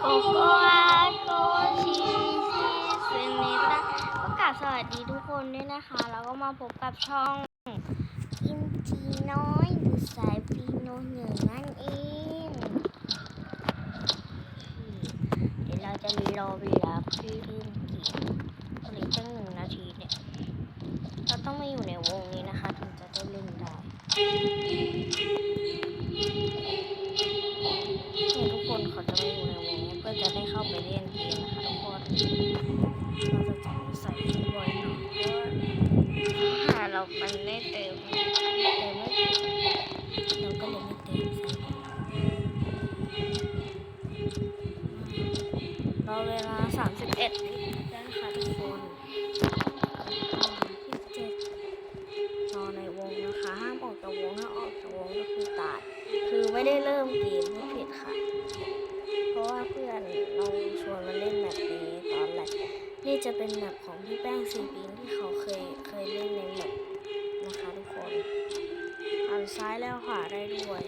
โกโกอาโกชิชิเซเนตะก็กาบสวัสดีทุกคนด้วยนะคะ แล้วก็มาพบกับช่องอินจีน้อยหรือสายฟีโนเหนือนั่นเอง เดี๋ยวเราจะรอเวลาพื่อเล่นเกมผลิตตั้งหนึ่งนาที นี่จะเป็นแบบของพี่แป้งซีปีนที่เขาเคยเคยเล่นในแบบนะคะทุกคนหันซ้ายแล้วขวาได้ด้วย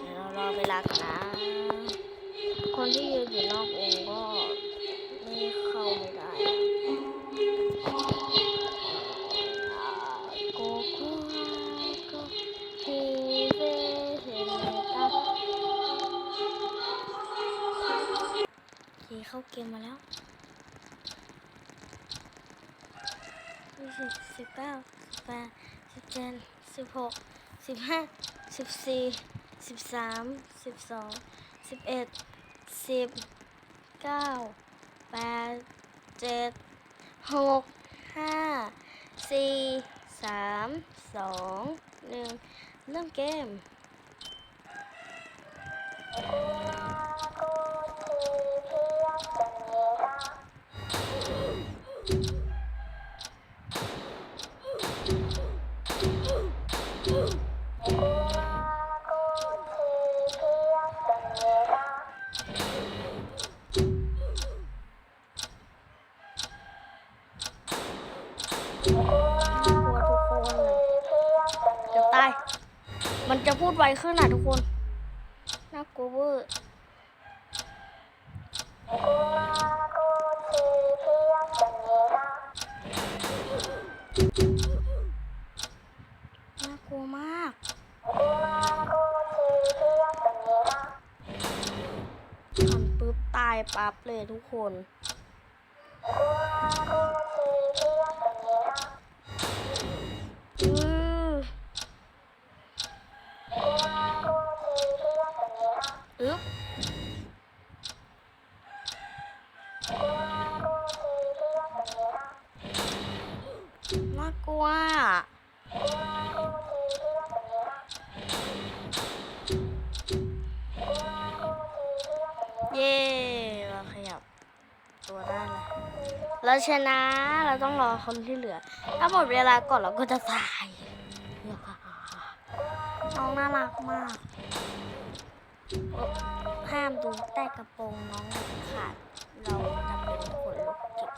เดี๋ยวเรารอเวลาครับ เข้าเกมมาแล้วยี่สิบสิบเก้าสิบแปดสิบเจ็ดสิบหกสิบห้าสิบสี่สิบสามสิบสองสิบเอ็ดสิบเก้าแปดเจ็ดหกห้าสี่สามสองหนึ่งเริ่มเกม กลัวทุกคนเลยเดี๋ยวตาย มันจะพูดไวขึ้นอะทุกคน น่ากลัวเวอร์ ลัวมาก ทำปุ๊บตายปั๊บเลยทุกคน เราชนะเราต้องรอคนที่เหลือ ถ้าหมดเวลาก่อนเราก็จะตายน้องน่ารักมากห้ามดูใต้กระโปรงน้องเด็ดขาดเราจะเป็นคนลุกจิต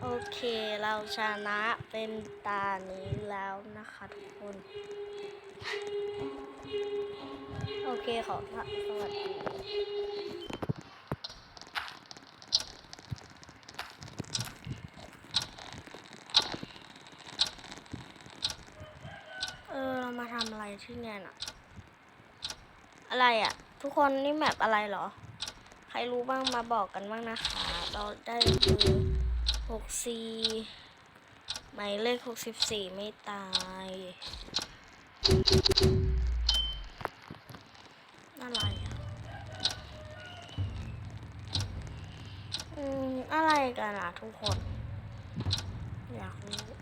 โอเคเราชนะเป็นตานี้แล้วนะคะทุกคน โอเคขอสวัสดี เรามาทำอะไรที่เนี่ยน่ะ อะไรอะ ทุกคนนี่แมปอะไรเหรอ ใครรู้บ้างมาบอกกันบ้างนะคะ เราได้คือหกสี่หมายเลขหกสิบสี่ไม่ตาย อะไรอะ อืม อะไรกันอะทุกคน อยากรู้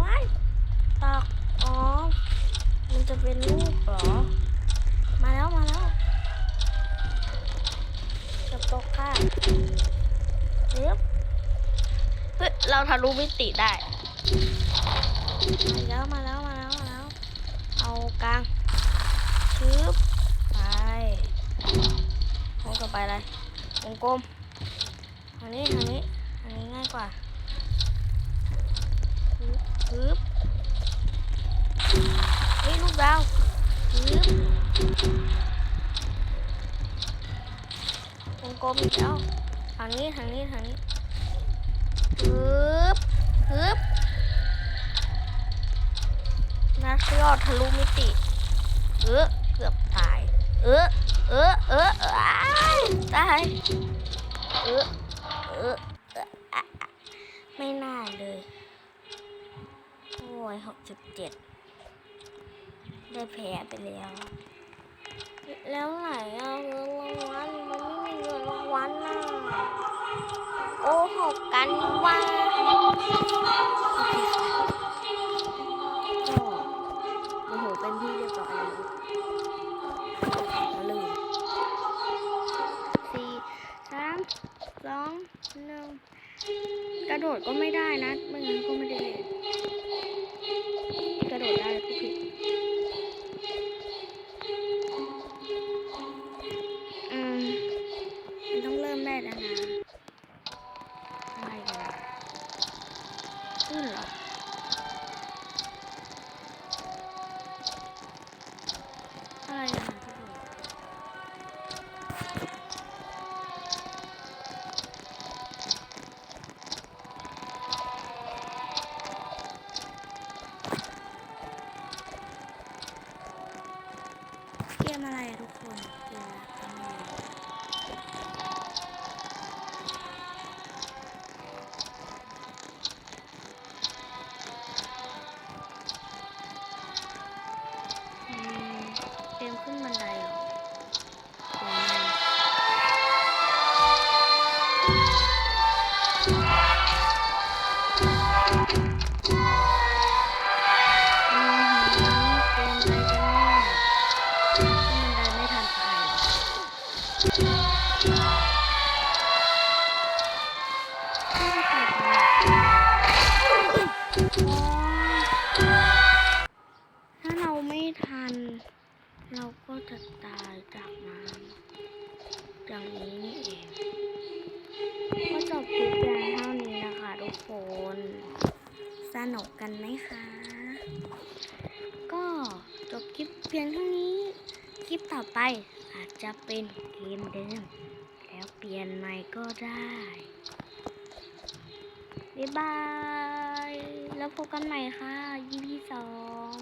ว้ายตอกอ๋อ มันจะเป็นรูปเหรอ มาแล้วมาแล้วกับ ตกค่ะเรียบเฮ้ยเราทะลุมิติได้ มาแล้วมาแล้วมาแล้วมาแล้ว เอากลางชึบไปเอาต่อไปอะไรวงกลมทางนี้ทางนี้ทางนี้ง่ายกว่าฮึบเฮ้ยลูกดาวฮึบวง กลมอีกแล้วทางนี้ทางนี้ทางนี้ฮึบฮึบนักยอดทะลุมิติ เออเกือบตาย เออเออเออเออตาย เออเออเออไม่น่าเลย โอ้ยหกจุดเจ็ดได้แพ้ไปแล้ว แล้วไหนอะเงินรางวั โอ้หกกันว่าโอเคค่ะก็โอ้โหเป็นที่เรียบร้อยแล้วมาเลยสี่สามสองหนึ่งกระโดดก็ไม่ได้นะไม่งั้นก็ไม่ได้เล่นกระโดดได้ ถ้าเราไม่ทัน เราก็จะตายจากน้ำอย่างนี้นี่เองก็จบคลิปเพียงเท่านี้นะคะทุกคน สนุกกันไหมคะ ก็จบคลิปเพียงเท่านี้ คลิปต่อไป อาจจะเป็นเกมเดิม แล้วเปลี่ยนใหม่ก็ได้ บ๊ายบาย แล้วพบกันใหม่ค่ะยี่สอง